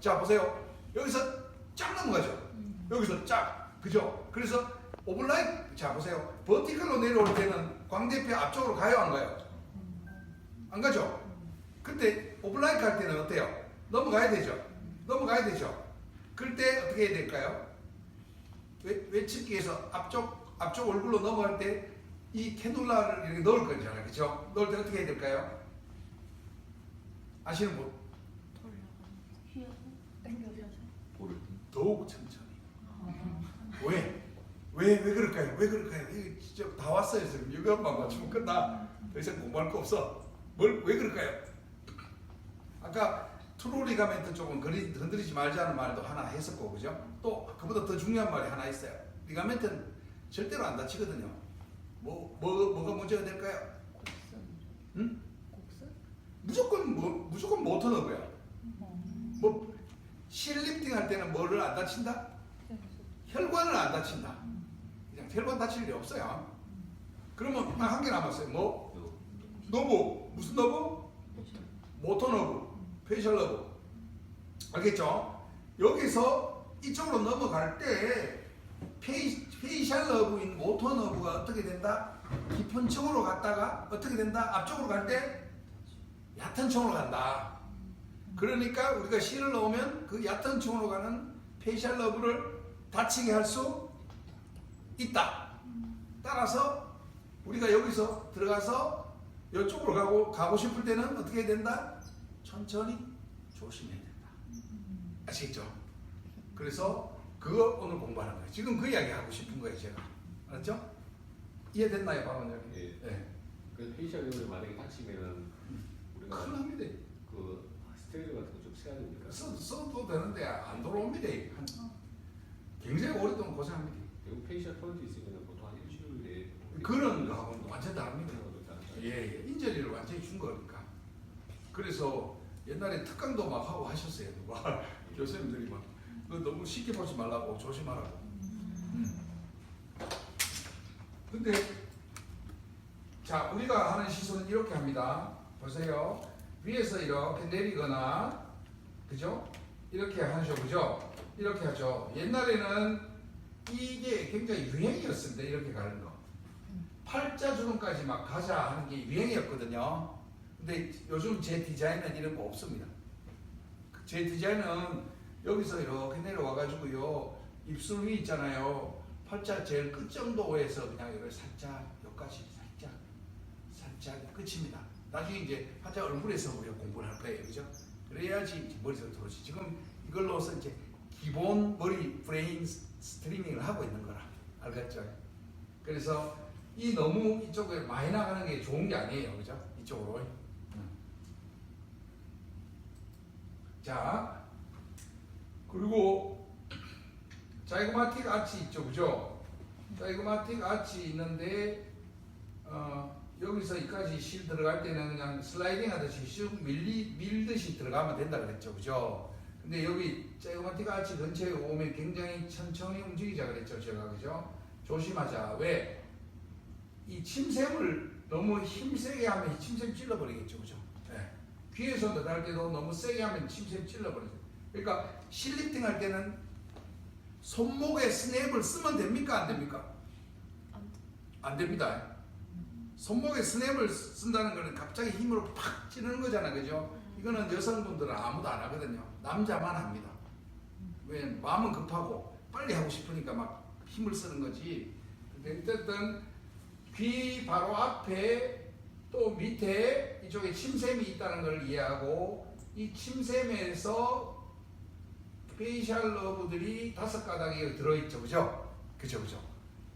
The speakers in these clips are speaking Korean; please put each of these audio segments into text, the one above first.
자 보세요. 여기서 쫙 넘어가죠. 여기서 쫙 그죠? 그래서 오블라이크 자 보세요. 버티컬로 내려올 때는 광대뼈 앞쪽으로 가요 안 가요? 안 가죠? 근데 오블라이크 할 때는 어때요? 넘어가야 되죠. 넘어가야 되죠. 그럴 때 어떻게 해야 될까요? 외, 외측기에서 앞쪽 앞쪽 얼굴로 넘어갈 때 이 캐놀라를 이렇게 넣을 거잖아요. 그죠? 넣을 때 어떻게 해야 될까요? 아시는 분? 휘어서 당겨서 볼을 더욱 천천히. 왜? 왜, 왜 그럴까요? 왜 그럴까요? 이거 진짜 다 왔어요, 지금. 이것만 맞추면 끝나. 더 이상 공부할 거 없어. 뭘, 왜 그럴까요? 아까 트루 리가멘트 쪽은 그리, 건드리지 말자는 말도 하나 했었고, 그죠? 또, 그보다 더 중요한 말이 하나 있어요. 리가멘트는 절대로 안 다치거든요. 뭐, 뭐, 뭐가 문제가 될까요? 응? 곡선 무조건, 뭐, 무조건 모터 너브야. 뭐, 실리프팅 할 때는 뭐를 안 다친다? 혈관을 안 다친다. 그냥 혈관 다칠 일이 없어요. 그러면 딱 한 개 남았어요. 뭐? 요 너브. 무슨 너브? 모터 너브. 페이셜 너브. 알겠죠? 여기서 이쪽으로 넘어갈 때 페이, 페이셜 너브인 모터 너브가 어떻게 된다? 깊은 층으로 갔다가 어떻게 된다? 앞쪽으로 갈 때 얕은 층으로 간다. 그러니까 우리가 실을 넣으면 그 얕은 층으로 가는 페이셜 너브를 다치게 할 수 있다. 따라서 우리가 여기서 들어가서 이쪽으로 가고 가고 싶을 때는 어떻게 해야 된다? 천천히 조심해야 된다. 아시겠죠? 그래서 그거 오늘 공부하는 거예요. 지금 그 이야기 하고 싶은 거예요, 제가. 알았죠? 이해됐나요, 박원 여기? 예. 네. 그 페이셜 랩을 만약에 다치면은 우리가 큰일 납니다. 그 스테로이드 같은 거좀 써야 됩니까? 써도, 써도 되는데 안 돌아옵니다. 한, 굉장히 오랫동안 고생합니다. 그리고 페이셜 펀드 있으면 보통 한 일주일 내에 그런 거하고는 완전 다릅니다. 예, 예. 인절이를 완전히 준 거니까. 그래서 옛날에 특강도 막 하고 하셨어요. 누가 교수님들이 막너 너무 쉽게 보지 말라고 조심하라고. 음. 근데 자 우리가 하는 시술은 이렇게 합니다. 보세요. 위에서 이렇게 내리거나 그죠? 이렇게 하죠, 그죠? 이렇게 하죠. 옛날에는 이게 굉장히 유행이었습니다. 이렇게 가는 거. 팔자 주름까지 막 가자 하는 게 유행이었거든요. 근데 요즘 제 디자인은 이런 거 없습니다. 제 디자인은 여기서 이렇게 내려와가지고요. 입술 위 있잖아요. 팔자 제일 끝 정도에서 그냥 이걸 살짝 여기까지 살짝 살짝 끝입니다. 나중에 이제 팔자 얼굴에서 우리가 공부를 할 거예요. 그죠? 그래야지 머리에서 들어오지. 지금 이걸로서 이제 기본 머리 브레인 스트리밍을 하고 있는 거라. 알겠죠? 그래서 이 너무 이쪽에 많이 나가는 게 좋은 게 아니에요. 그죠? 이쪽으로. 음. 자, 그리고 자이고마틱 아치 있죠. 그죠? 자이고마틱 아치 있는데, 어, 여기서 이까지 실 들어갈 때는 그냥 슬라이딩 하듯이 슉 밀리, 밀듯이 들어가면 된다 그랬죠. 그죠? 근데 여기 자이고마틱 아치 근처에 오면 굉장히 천천히 움직이자 그랬죠. 제가. 그죠? 조심하자. 왜? 이 침샘을 너무 힘세게 하면 이 침샘 찔러버리겠죠, 그죠? 예. 귀에서 넣을 때도 너무 세게 하면 침샘 찔러버리죠. 그러니까 실리팅 할 때는 손목에 스냅을 쓰면 됩니까, 안 됩니까? 안 됩니다. 손목에 스냅을 쓴다는 거는 갑자기 힘으로 팍 찌르는 거잖아요, 그죠? 이거는 여성분들은 아무도 안 하거든요. 남자만 합니다. 왜 마음은 급하고 빨리 하고 싶으니까 막 힘을 쓰는 거지. 근데 어쨌든 귀 바로 앞에 또 밑에 이쪽에 침샘이 있다는 걸 이해하고 이 침샘에서 페이셜 러브들이 다섯 가닥이 들어있죠, 그죠? 그죠, 그죠.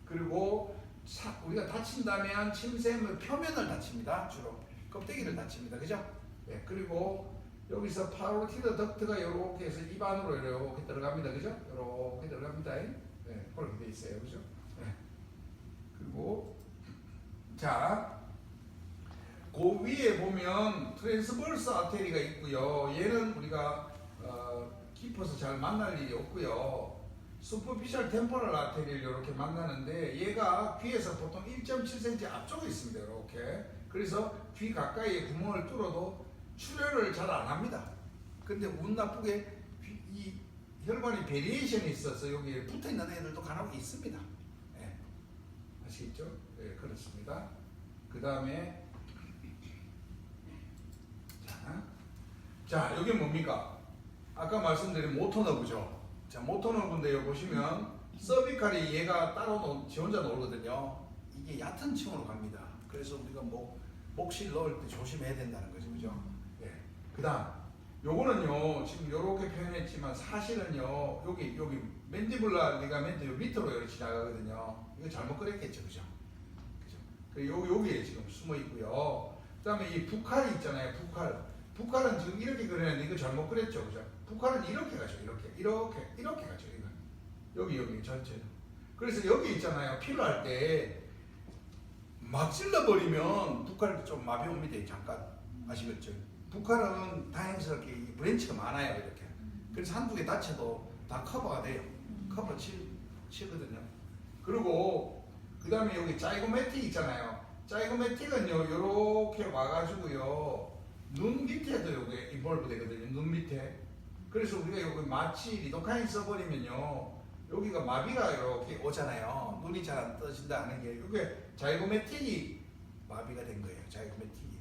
그리고 차- 우리가 다친다면 침샘의 표면을 다칩니다, 주로 껍데기를 다칩니다, 그죠? 예, 그리고 여기서 파로티드 덕트가 이렇게 해서 입 안으로 이렇게 들어갑니다, 그죠? 이렇게 들어갑니다, 예, 그렇게 돼 있어요, 그죠? 예. 그리고 자, 그 위에 보면 트랜스버스 아테리가 있고요. 얘는 우리가 어, 깊어서 잘 만날 일이 없고요. 슈퍼피셜 템포럴 아테리를 이렇게 만나는데 얘가 귀에서 보통 1.7cm 앞쪽에 있습니다. 이렇게. 그래서 귀 가까이에 구멍을 뚫어도 출혈을 잘 안 합니다. 근데 운 나쁘게 귀- 혈관이 베리에이션이 있어서 여기 붙어 있는 애들도 간혹 있습니다. 예. 아시겠죠? 예, 그렇습니다. 그 다음에 자, 자 여기 뭡니까? 아까 말씀드린 모터너브죠. 자 모터너브인데 여기 보시면 서비칼이 얘가 따로 노, 지 혼자 놀거든요. 이게 얕은 층으로 갑니다. 그래서 우리가 목 목실 넣을 때 조심해야 된다는 거죠, 그죠? 예. 그 다음 요거는요 지금 요렇게 표현했지만 사실은요 여기 여기 맨디블라 리가멘트 요 밑으로 이렇게 지나가거든요. 이거 잘못 그랬겠죠, 그죠? 그죠? 요 여기에 지금 숨어 있고요. 그 다음에 이 북칼이 있잖아요, 북칼. 북칼은 지금 이렇게 그렸는데 이거 잘못 그랬죠, 그죠? 북칼은 이렇게 가죠, 이렇게, 이렇게, 이렇게 가죠, 이거. 여기 여기 전체로. 그래서 여기 있잖아요, 필요할 때. 막 찔러버리면 북칼 좀 마비 옵니다. 잠깐 아시겠죠? 북칼은 다행스럽게 이 브랜치가 많아요 이렇게. 그래서 한두 개 다쳐도 다 커버가 돼요. 커버 치, 치거든요. 그리고 그 다음에 여기 자이고매틱 있잖아요. 자이고매틱은요 요렇게 와가지고요 눈 밑에도 요게 인볼브 되거든요. 눈 밑에. 그래서 우리가 여기 마치 리도카인 써버리면요 여기가 마비가 이렇게 오잖아요. 눈이 잘 안 떠진다 하는 게 이게 자이고매틱이 마비가 된 거예요. 자이고매틱이.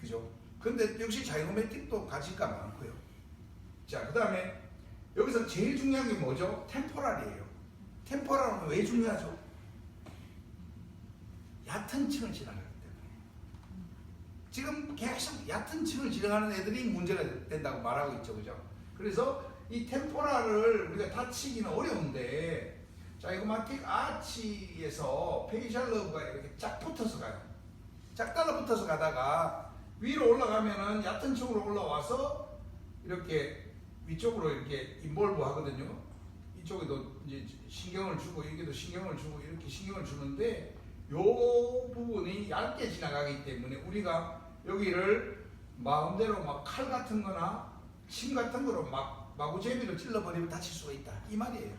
그죠? 근데 역시 자이고매틱도 가지가 많고요. 자, 그 다음에 여기서 제일 중요한 게 뭐죠? 템포랄이에요. 템포랄은 왜 중요하죠? 얕은 층을 때문에. 지금 계속 얕은 층을 지나가는 애들이 문제가 된다고 말하고 있죠. 그죠? 그래서 이 템포랄을 우리가 다치기는 어려운데 자이고마틱 아치에서 페이셜 러브가 이렇게 쫙 붙어서 가요. 쫙 따라붙어서 가다가 위로 올라가면은 얕은 층으로 올라와서 이렇게 위쪽으로 이렇게 인볼브 하거든요. 이쪽에도 이제 신경을 주고 여기도 신경을 주고 이렇게 신경을 주는데 요 부분이 얇게 지나가기 때문에 우리가 여기를 마음대로 막 칼 같은 거나 침 같은 거로 막 마구제비로 찔러버리면 다칠 수가 있다. 이 말이에요.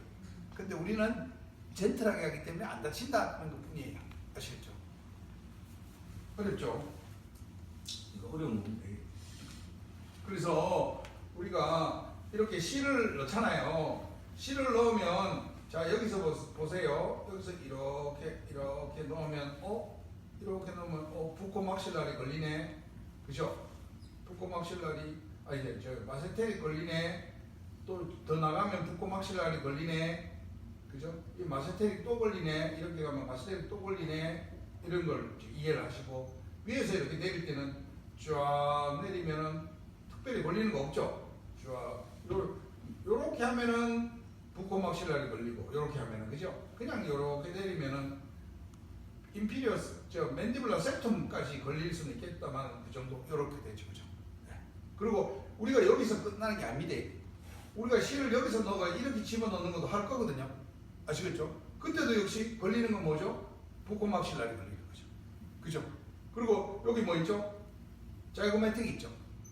근데 우리는 젠틀하게 하기 때문에 안 다친다는 것 뿐이에요. 아시겠죠? 어렵죠? 이거 어려운 건데. 그래서 우리가 이렇게 실을 넣잖아요. 실을 넣으면 자 여기서 보- 보세요. 여기서 이렇게 이렇게 넣으면 어 이렇게 넣으면 어 부코막실날이 걸리네. 그죠? 부코막실날이 아 이제 저 마세테리 걸리네. 또 더 나가면 부코막실날이 걸리네. 그죠? 이 마세테리 또 걸리네. 이렇게 가면 마세테리 또 걸리네. 이런 걸 이해를 하시고 위에서 이렇게 내릴 때는 쫙 내리면은 특별히 걸리는 거 없죠. 쫙 요, 요렇게 하면은 부코막실날이 걸리고 요렇게 하면은 그죠? 그냥 요렇게 내리면은 인피리어스 저 맨디블라 septum까지 걸릴 수는 있겠다만 그 정도 요렇게 되죠. 그죠? 네. 그리고 우리가 여기서 끝나는 게 아닙니다. 우리가 실을 여기서 넣어가 이렇게 집어넣는 것도 할 거거든요. 아시겠죠? 그때도 역시 걸리는 건 뭐죠? 부코막실날이 걸리는 거죠. 그죠? 그리고 여기 뭐 있죠? 자이고매틱 있죠.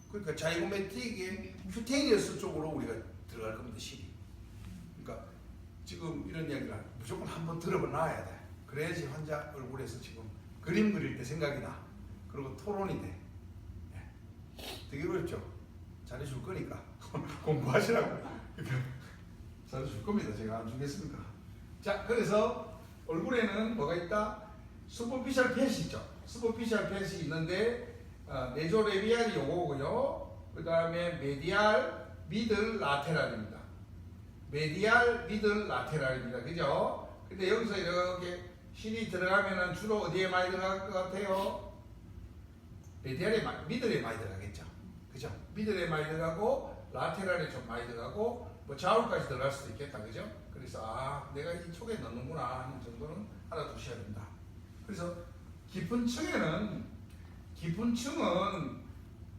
그러니까 자이고매틱의 큐테니어스 쪽으로 우리가 들어갈 겁니다. 실이. 그러니까 지금 이런 이야기를 무조건 한번 들어봐 놔야 돼. 그래야지 환자 얼굴에서 지금 그림 그릴 때 생각이 나. 그리고 토론이 돼. 예. 되게 어렵죠. 잘해줄 거니까 공부하시라고. 그러니까 잘해줄 겁니다. 제가 안 주겠습니까? 자, 그래서 얼굴에는 뭐가 있다? 수퍼피셜 팻이 있죠. 수퍼피셜 팻이 있는데 어, 네조레비알이 요거고요. 그 다음에 메디알 미들 라테랄입니다. 메디알 미들 라테랄입니다. 그죠? 근데 여기서 이렇게 실이 들어가면은 주로 어디에 많이 들어갈 것 같아요? 마- 미들에 많이 들어가겠죠. 그죠? 미들에 많이 들어가고 라테랄에 좀 많이 들어가고 뭐 좌우까지 들어갈 수도 있겠다. 그죠? 그래서 아 내가 이쪽에 넣는구나 하는 정도는 알아두셔야 된다. 그래서 깊은 층에는 깊은 층은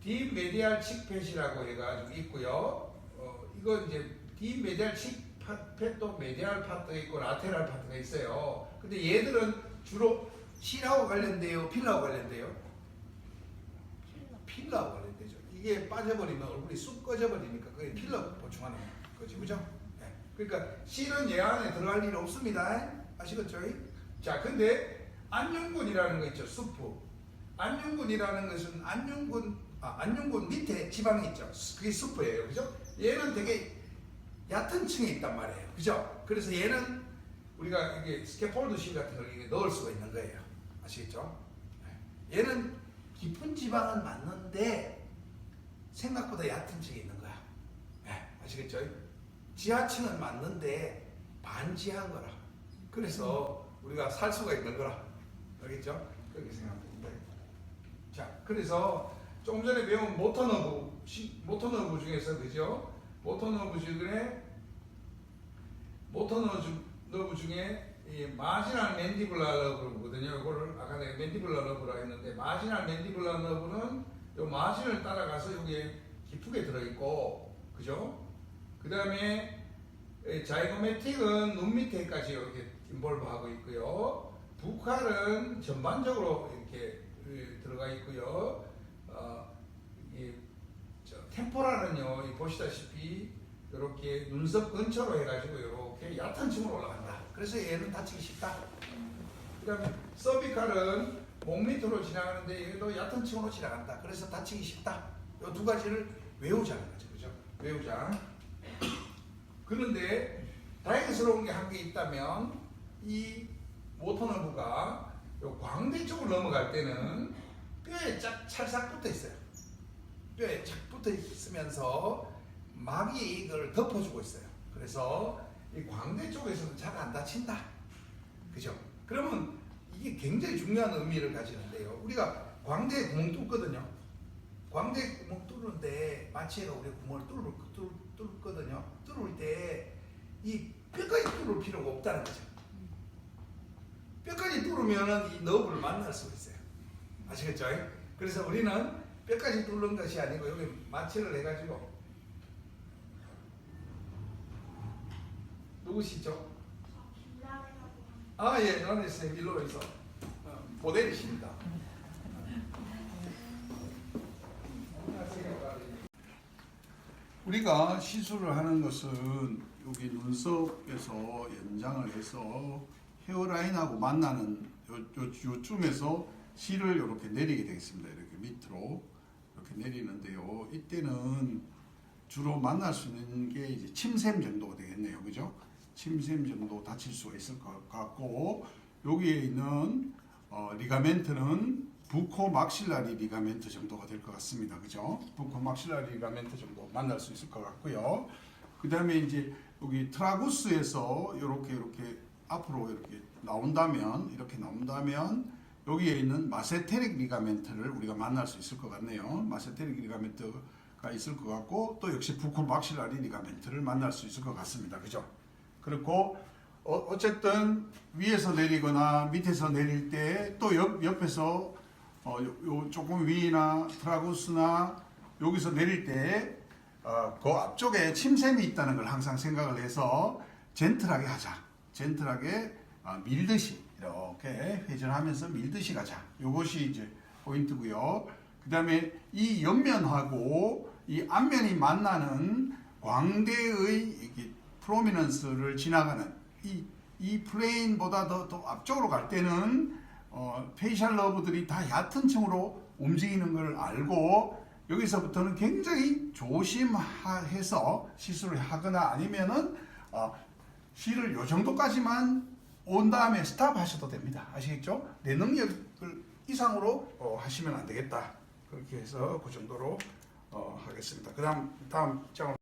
딥메디알 칙펫이라고 해가지고 있고요. 어, 이거 이제 딥메디알 칙펫도 메디알 파트가 있고 라테랄 파트가 있어요. 근데 얘들은 주로 실하고 관련돼요, 필라하고 관련돼요. 필라하고 관련되죠. 이게 빠져버리면 얼굴이 쑥 꺼져버리니까 그게 필러 보충하는 거죠, 그죠? 네. 그러니까 실은 얘 안에 들어갈 일 없습니다. 아시겠죠? 자, 근데 안윤근이라는 거 있죠, 수프. 안윤근이라는 것은 안윤근 아, 안윤근 밑에 지방이 있죠. 그게 수프예요, 그죠? 얘는 되게 얕은 층에 있단 말이에요. 그죠? 그래서 얘는 우리가 이게 스캐폴드 실 같은 걸 넣을 수가 있는 거예요. 아시겠죠? 네. 얘는 깊은 지방은 맞는데 생각보다 얕은 층에 있는 거야. 네. 아시겠죠? 지하층은 맞는데 반지한 거라. 그래서 우리가 살 수가 있는 거라. 알겠죠? 그렇게 돼요. 자, 그래서 조금 전에 배운 모터너브, 시- 모터너브 중에서 그죠? 모터너브 중에 모터너브 중에 이 마지널 맨디블라 러브거든요. 이거를 아까 내가 맨디블라 러브라 했는데 마지널 맨디블라 러브는 요 마진을 따라가서 여기에 깊게 들어있고, 그죠? 그 다음에 자이고메틱은 눈 밑에까지 이렇게 인볼브하고 있고요. 부칼은 전반적으로 이렇게 어, 들어가 있고요. 어, 이 저, 템포랄은요, 이 보시다시피 이렇게 눈썹 근처로 해가지고 이렇게 얕은 층으로 올라간다. 그래서 얘는 다치기 쉽다. 그다음에 서비칼은 목 밑으로 지나가는데 얘도 얕은 층으로 지나간다. 그래서 다치기 쉽다. 이 두 가지를 외우자는 거죠, 그죠? 외우자. 그런데 다행스러운 게 한 게 있다면 이 모터너브가 요 광대 쪽을 넘어갈 때는 뼈에 짝 찰싹 붙어 있어요. 뼈에 착 붙어 있으면서 막이 이걸 덮어주고 있어요. 그래서 이 광대 쪽에서는 잘 안 다친다. 그죠? 그러면 이게 굉장히 중요한 의미를 가지는데요. 우리가 광대에 구멍 뚫거든요. 광대에 구멍 뚫는데 마취가 우리 구멍을 뚫을, 뚫, 뚫거든요. 뚫을 때 이 뼈까지 뚫을 필요가 없다는 거죠. 뼈까지 뚫으면 이 너브를 만날 수가 있어요. 아시겠죠? 그래서 우리는 뼈까지 뚫는 것이 아니고 여기 마취를 해가지고 누구시죠? 아, 예, 저는 선생님 일로에서 어, 모델이십니다. 우리가 시술을 하는 것은 여기 눈썹에서 연장을 해서 헤어라인하고 만나는 요, 요, 요쯤에서 실을 이렇게 내리게 되겠습니다. 이렇게 밑으로 이렇게 내리는데요. 이때는 주로 만날 수 있는 게 이제 침샘 정도가 되겠네요. 그죠? 침샘 정도 다칠 수가 있을 것 같고 여기에 있는 어, 리가멘트는 부코 막실라리 리가멘트 정도가 될 것 같습니다. 그죠? 부코 막실라리 리가멘트 정도 만날 수 있을 것 같고요. 그 다음에 이제 여기 트라구스에서 이렇게 이렇게 앞으로 이렇게 나온다면 이렇게 나온다면 여기에 있는 마세테릭 리가멘트를 우리가 만날 수 있을 것 같네요. 마세테릭 리가멘트가 있을 것 같고 또 역시 부코 막실라리 리가멘트를 만날 수 있을 것 같습니다. 그죠? 그렇고 어, 어쨌든 위에서 내리거나 밑에서 내릴 때또 옆, 옆에서 어, 요, 요 조금 위나 트라구스나 여기서 내릴 때 어, 그 앞쪽에 침샘이 있다는 걸 항상 생각을 해서 젠틀하게 하자. 젠틀하게 아, 밀듯이 이렇게 회전하면서 밀듯이 가자. 요것이 이제 포인트고요. 그 다음에 이 옆면하고 이 앞면이 만나는 광대의 이게 프로미넌스를 지나가는 이, 이 플레인보다 더, 더 앞쪽으로 갈 때는 어, 페이셜 러브들이 다 얕은 층으로 움직이는 걸 알고 여기서부터는 굉장히 조심해서 시술을 하거나 아니면은 어, 실을 요 정도까지만 온 다음에 스탑 하셔도 됩니다. 아시겠죠? 내 능력을 이상으로 어, 하시면 안 되겠다. 그렇게 해서 그 정도로 어, 하겠습니다. 그 다음 다음 장으로